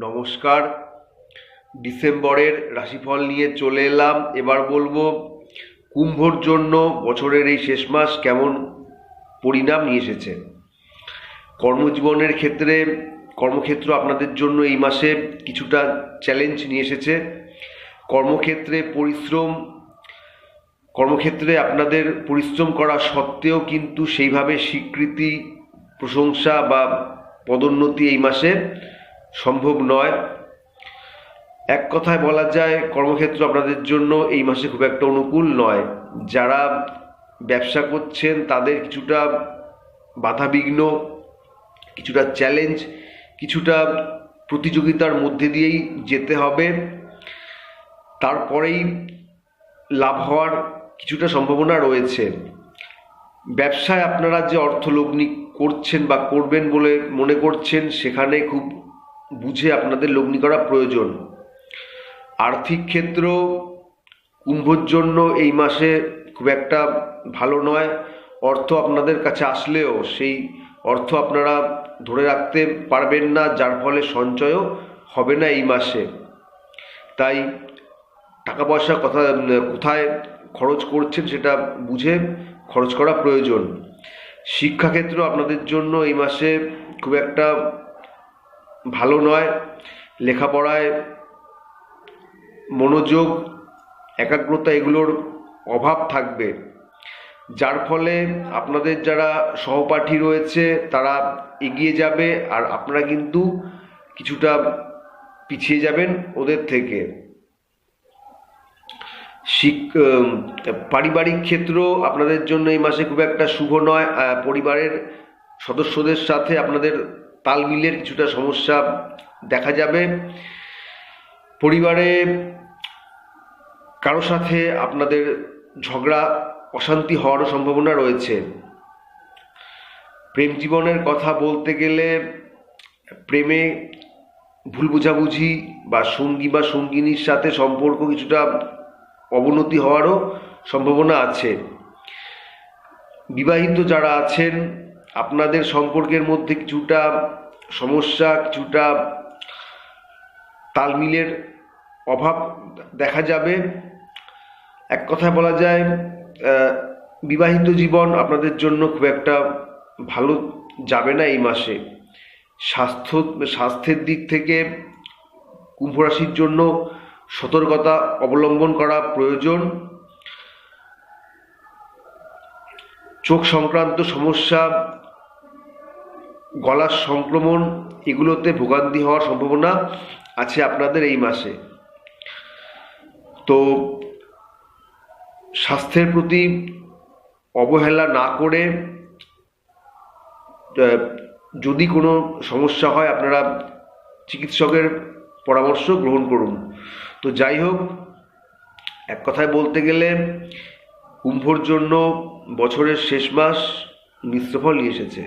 নমস্কার। ডিসেম্বরের রাশিফল নিয়ে চলে এলাম। এবার বলব, কুম্ভর জন্য বছরের এই শেষ মাস কেমন পরিণাম নিয়ে এসেছে? কর্মজীবনের ক্ষেত্রে, কর্মক্ষেত্র আপনাদের জন্য এই মাসে কিছুটা চ্যালেঞ্জ নিয়ে এসেছে। কর্মক্ষেত্রে পরিশ্রম, কর্মক্ষেত্রে আপনাদের পরিশ্রম করা সত্ত্বেও কিন্তু সেইভাবে স্বীকৃতি, প্রশংসা বা পদোন্নতি এই মাসে সম্ভব নয়। এক কথায় বলা যায়, কর্মক্ষেত্র আপনাদের জন্য এই মাসে খুব একটা অনুকূল নয়। যারা ব্যবসা করছেন, তাদের কিছুটা বাধাবিঘ্ন, কিছুটা চ্যালেঞ্জ, কিছুটা প্রতিযোগিতার মধ্যে দিয়েই যেতে হবে। তারপরেই লাভ হওয়ার কিছুটা সম্ভাবনা রয়েছে। ব্যবসায় আপনারা যে অর্থ লগ্নি করছেন বা করবেন বলে মনে করছেন, সেখানে খুব বুঝে আপনাদের লগ্নি করা প্রয়োজন। আর্থিক ক্ষেত্র কুম্ভর জন্য এই মাসে খুব একটা ভালো নয়। অর্থ আপনাদের কাছে আসলেও সেই অর্থ আপনারা ধরে রাখতে পারবেন না, যার ফলে সঞ্চয়ও হবে না এই মাসে। তাই টাকা পয়সা কথা, কোথায় খরচ করছেন সেটা বুঝে খরচ করা প্রয়োজন। শিক্ষাক্ষেত্র আপনাদের জন্য এই মাসে খুব একটা ভালো নয়, লেখাপড়ায় মনোযোগ, একাগ্রতা এগুলোর অভাব থাকবে। যার ফলে আপনাদের যারা সহপাঠী রয়েছে, তারা এগিয়ে যাবে আর আপনারা কিন্তু কিছুটা পিছিয়ে যাবেন ওদের থেকে। শিক পারিবারিক ক্ষেত্র আপনাদের জন্য এই মাসে খুব একটা শুভ নয়। পরিবারের সদস্যদের সাথে আপনাদের তাল মিলের কিছুটা সমস্যা দেখা যাবে। পরিবারে কারও সাথে আপনাদের ঝগড়া, অশান্তি হওয়ারও সম্ভাবনা রয়েছে। প্রেম জীবনের কথা বলতে গেলে প্রেমে ভুল বোঝাবুঝি বা সঙ্গী বা সঙ্গিনীর সাথে সম্পর্ক কিছুটা অবনতি হওয়ারও সম্ভাবনা আছে। বিবাহিত যারা আছেন আপনাদের সম্পর্কের মধ্যে কিছুটা সমস্যা, কিছুটা তালমিলের অভাব দেখা যাবে। এক কথায় বলা যায় বিবাহিত জীবন আপনাদের জন্য খুব একটা ভালো যাবে না এই মাসে। স্বাস্থ্য, স্বাস্থ্যের দিক থেকে কুম্ভ রাশির জন্য সতর্কতা অবলম্বন করা প্রয়োজন। চোখ সংক্রান্ত সমস্যা গলার সংক্রমণ এগুলোতে ভোগান্তি হওয়ার সম্ভাবনা আছে আপনাদের এই মাসে। তো স্বাস্থ্যের প্রতি অবহেলা না করে যদি কোনো সমস্যা হয় আপনারা চিকিৎসকের পরামর্শ গ্রহণ করুন। তো যাই হোক, এক কথায় বলতে গেলে কুম্ভর জন্য বছরের শেষ মাস মিশ্রফল নিয়ে এসেছে।